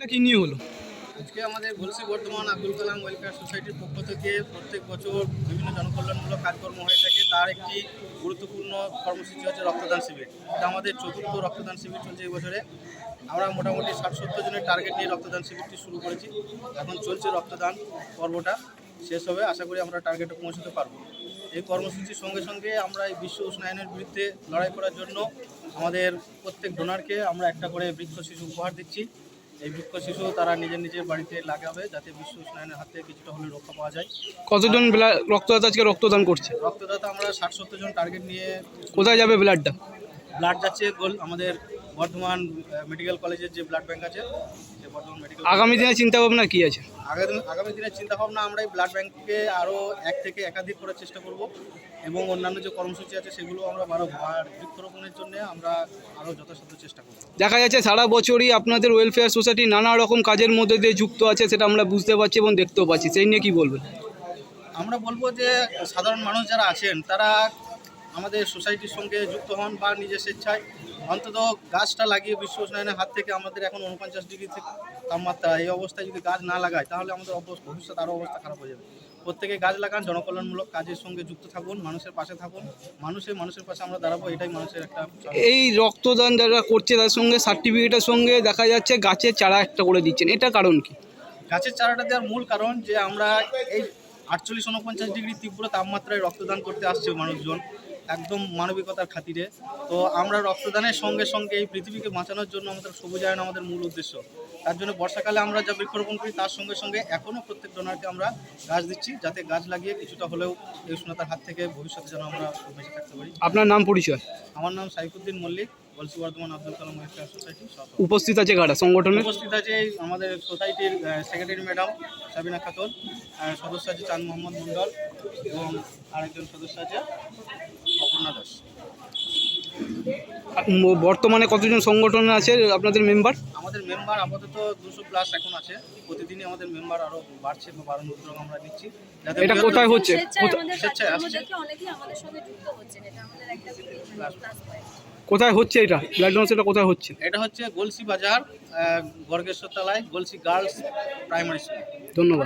এটা কি আজকে আমাদের গলসি বর্ধমান আব্দুল কালাম ওয়েলফেয়ার সোসাইটির পক্ষ থেকে প্রত্যেক বছর বিভিন্ন জনকল্যাণমূলক কাজকর্ম হয়ে থাকে। তার একটি গুরুত্বপূর্ণ কর্মসূচি হচ্ছে রক্তদান শিবির। এটা আমাদের চতুর্থ রক্তদান শিবির চলছে এই বছরে। আমরা মোটামুটি ষাট সত্তর জনের টার্গেট নিয়ে রক্তদান শিবিরটি শুরু করেছি। এখন চলছে রক্তদান পর্বটা। শেষ হবে, আশা করি আমরা টার্গেটে পৌঁছতে পারব। এই কর্মসূচির সঙ্গে সঙ্গে আমরা এই বিশ্ব উষ্ণায়নের বিরুদ্ধে লড়াই করার জন্য আমাদের প্রত্যেক ডোনারকে আমরা একটা করে বৃক্ষ শিশু উপহার দিচ্ছি। এই বৃক্ষ শিশু তারা নিজের নিজের বাড়িতে লাগাবে যাতে বিশ্ব উষ্ণায়নের হাতে কিছুটা হলে রক্ষা পাওয়া যায়। কতজন রক্তদাতা আজকে রক্তদান করছে? রক্তদাতা আমরা ষাট সত্তর জন টার্গেট নিয়ে কোথায় যাবে ব্লাডটা? ব্লাড যাচ্ছে গোল আমাদের বর্ধমান মেডিকেল কলেজের যে ব্লাড ব্যাংক আছে সে বর্ধমান মেডিকেল আগামী দিনে চিন্তা ভাবনা কি আছে? আগামী আগামী দিনের চিন্তাভাবনা আমরা এই ব্লাড ব্যাংককে আরও এক থেকে একাধিক করার চেষ্টা করব এবং অন্যান্য যে কর্মসূচি আছে সেগুলো আমরা বাড়াবো আর বৃক্ষরোপণের জন্য আমরা আরও যথাসাধ্য চেষ্টা করব। দেখা যাচ্ছে সারা বছরই আপনাদের ওয়েলফেয়ার সোসাইটি নানা রকম কাজের মধ্যে দিয়ে যুক্ত আছে সেটা আমরা বুঝতে পারছি এবং দেখতেও পাচ্ছি। সেই নিয়ে কি বলবেন? আমরা বলব যে সাধারণ মানুষ যারা আছেন তারা আমাদের সোসাইটির সঙ্গে যুক্ত হন বা নিজের স্বেচ্ছায় অন্তত গাছটা লাগিয়ে বিশ্ব উষ্ণায়নের হাত থেকে আমাদের এখন উনপঞ্চাশ ডিগ্রি থেকে তাপমাত্রা এই অবস্থায় যদি গাছ না লাগায় তাহলে আমাদের ভবিষ্যৎ আরও অবস্থা খারাপ হয়ে যাবে। প্রত্যেকে গাছ লাগান জনকল্যাণমূলক কাজের সঙ্গে যুক্ত থাকুন মানুষের পাশে থাকুন। মানুষের মানুষের পাশে আমরা দাঁড়াবো এটাই মানুষের একটা এই রক্তদান যারা করছে তার সঙ্গে সার্টিফিকেটের সঙ্গে দেখা যাচ্ছে গাছের চারা একটা করে দিচ্ছেন। এটা কারণ কি? গাছের চারাটা দেওয়ার মূল কারণ যে আমরা এই আটচল্লিশ উনপঞ্চাশ ডিগ্রি তীব্র তাপমাত্রায় রক্তদান করতে আসছে মানুষজন। একদম মানবিকতার খাতিরে। তো আমরা রক্তদানের সঙ্গে সঙ্গে এই পৃথিবীকে বাঁচানোর জন্য আমাদের সবুজায়ন আমাদের মূল উদ্দেশ্য। তার জন্য বর্ষাকালে আমরা যা বৃক্ষরোপণ করি তার সঙ্গে সঙ্গে এখনও প্রত্যেক ডোনারকে আমরা গাছ দিচ্ছি যাতে গাছ লাগিয়ে কিছুটা হলেও এই উষ্ণতার হাত থেকে ভবিষ্যতে যেন আমরা বেঁচে থাকতে পারি। আপনার নাম পরিচয়? আমার নাম সাইফুদ্দিন মল্লিক গলসি বর্ধমান আব্দুল কালাম ওয়েলফেয়ার সোসাইটি উপস্থিত আছে কারা সংগঠনে? উপস্থিত আছে আমাদের সোসাইটির সেক্রেটারি ম্যাডাম সাবিনা খাতুন সদস্য আছে চাঁদ মোহাম্মদ মন্ডল এবং আরেকজন সদস্য আছে অপর্ণা দাস বর্তমানে কতজন সংগঠন আছে আপনাদের মেম্বার আমাদের মেম্বার আপাতত দুশো প্লাস এখন আছে। প্রতিদিনই আমাদের মেম্বার আরও বাড়ছে বা বাড়ানোর উদ্যোগ আমরা দিচ্ছি এটা কোথায় হচ্ছে? স্বেচ্ছায় আসছে। এটা কোথায় হচ্ছে এটা? ব্লাড ডোনেশনটা কোথায় হচ্ছে? এটা হচ্ছে গলসি বাজার গর্গেশ্বর তলায় গলসি গার্লস প্রাইমারি স্কুল। ধন্যবাদ।